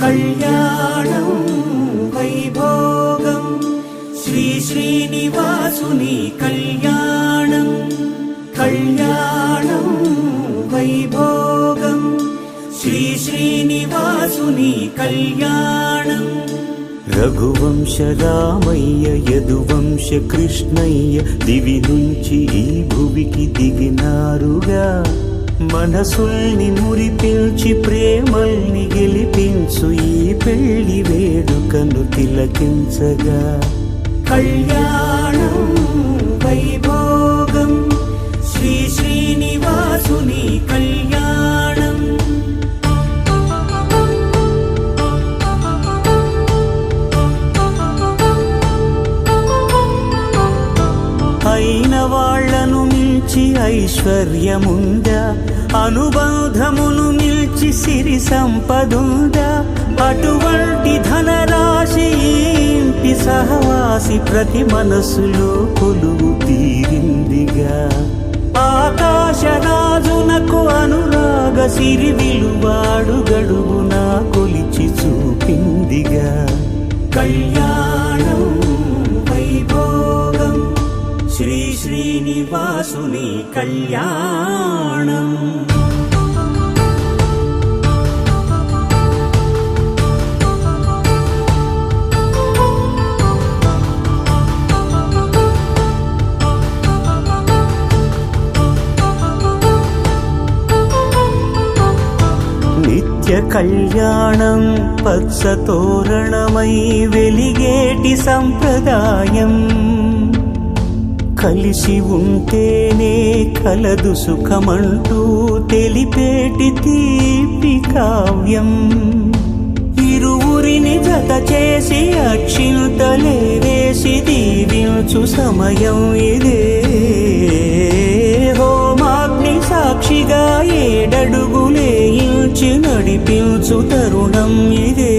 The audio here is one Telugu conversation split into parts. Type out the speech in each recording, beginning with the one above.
కళ్యాణం వైభోగం. శ్రీ శ్రీనివాసుని కళ్యాణం కళ్యాణం వైభోగం. శ్రీ శ్రీనివాసుని కళ్యాణం. రఘువంశ రామయ్య యదువంశ కృష్ణయ్య దివి నుంచి ఈ భువికి దిగినారుగా. మనసుల్ని మురిపించి ప్రేమల్ని గెలిపించు ఈ పెళ్ళి వేడుకను తిలకించగా. కళ్యాణం వైభోగం శ్రీ శ్రీనివాసుని కళ్యాణం వాళ్ళను ఐశ్వర్యముందా? అనుబంధమును నిలిచి సిరి సంపదుందా? అటువంటి ధనరాశి ఇంటి సహవాసి ప్రతి మనసులో కొలువు తీరిందిగా. ఆకాశరాజునకు అనురాగ సిరి విలువాడు గడువునా కొలిచి చూపిందిగా. కళ్యాణం శ్రీ శ్రీనివాసుని కళ్యాణం నిత్య కళ్యాణం పచ్చ తోరణమై వెలిగేటి సంప్రదాయం కలిసి ఉంటేనే కలదు సుఖమంటూ తెలిపేటి తీపి కావ్యం. ఇరువురిని జత చేసి అక్షింతలే వేసి దీవించు సమయం ఇదే. హోమాగ్ని సాక్షిగా ఏడడుగులే ఇంచి నడిపించు తరుణం ఇదే.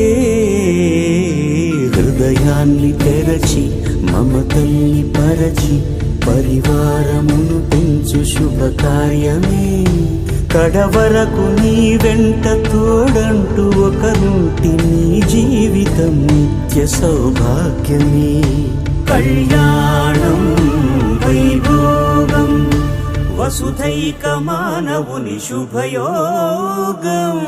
హృదయాన్ని తెరచి మమతల్ని పరచి పరివారమును పెంచు శుభకార్యమే. కడవరకు నీ వెంట తోడంటూ ఒకరుంటి నీ జీవితం నిత్య సౌభాగ్యమే. కళ్యాణం వైభోగం వసుధైక మానవుని శుభయోగం.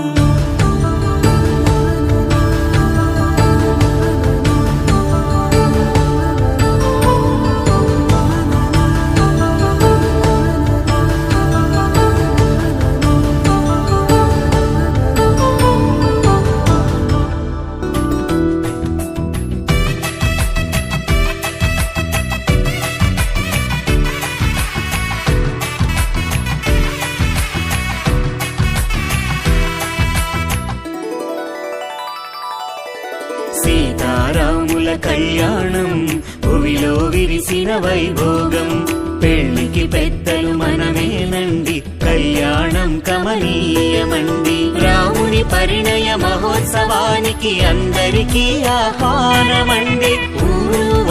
కళ్యాణం. భువిలో విరిసిన వైభోగం. పెళ్ళికి పెద్దలు మనమేనండి. కళ్యాణం కమనీయమండి. రాముని పరిణయ మహోత్సవానికి అందరికీ ఆహ్వానమండి. ఊరు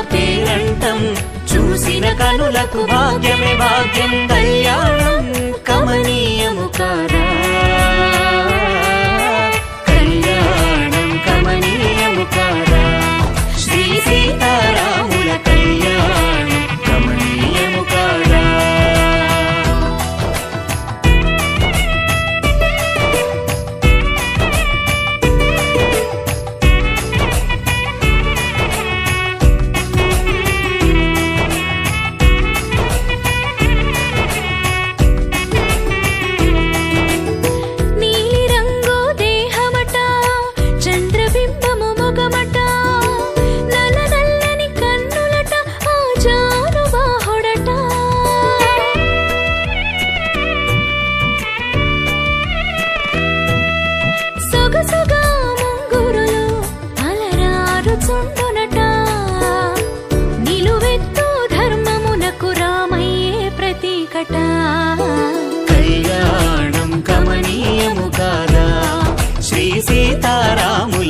పేరంటం. చూసిన కనులకు భాగ్యమే భాగ్యం. కళ్యాణం కమనీయము కాదా?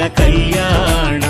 సీతారాముల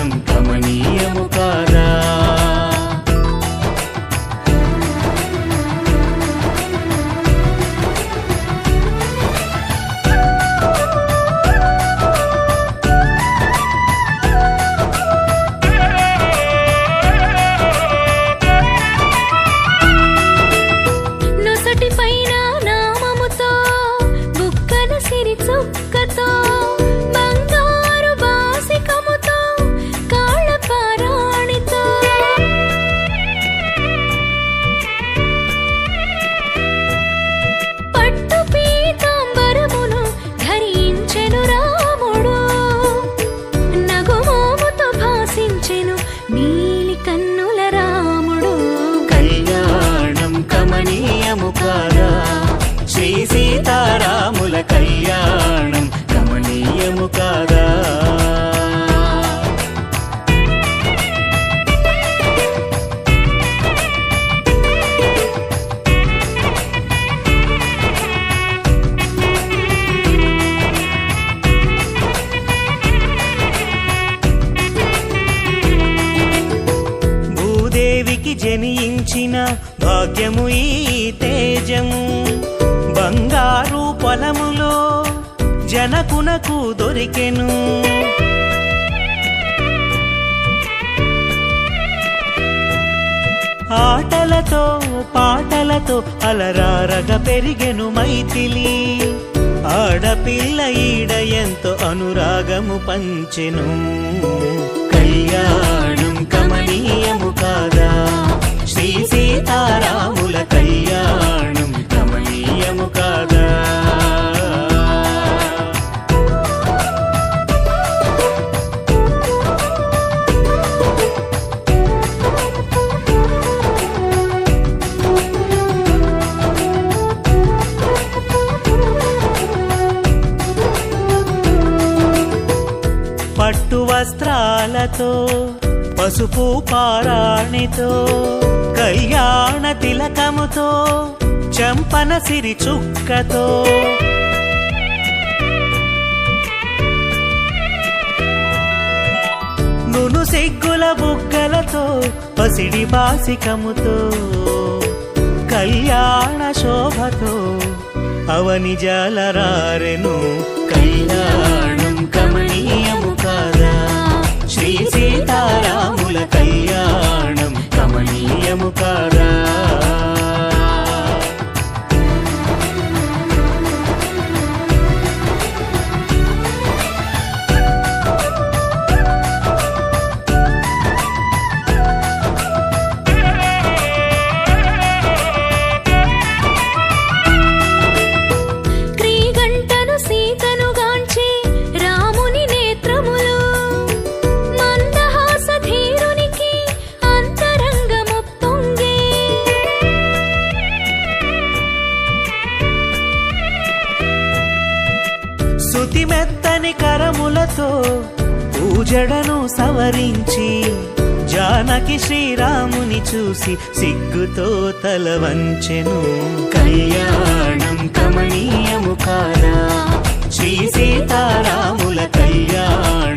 జనించిన భాగ్యము ఈ తేజము. బంగారు పొలములో జనకునకు దొరికెను. ఆటలతో పాటలతో అలరారగ పెరిగెను మైథిలి. ఆడపిల్ల ఈడ ఎంతో అనురాగము పంచెను. కళ్యాణం కమనీయము కాదా? శ్రీ సీతారాముల కళ్యాణం గమనీయము కాదా? పట్టు వస్త్రాలతో పసుపు పారాణితో కళ్యాణ తిలకముతో చంపన సిరి చుక్కతో. నును సిగ్గుల బుగ్గలతో పసిడి బాసికముతో కళ్యాణ శోభతో అవని జలరారెను కళ్యాణ కళ్యాణం కమనీయము తో పూజడను సవరించి జానకి శ్రీరాముని చూసి సిగ్గుతో తల వంచెను. కళ్యాణం కమనీయము కాదా శ్రీ సీతారాముల కళ్యాణం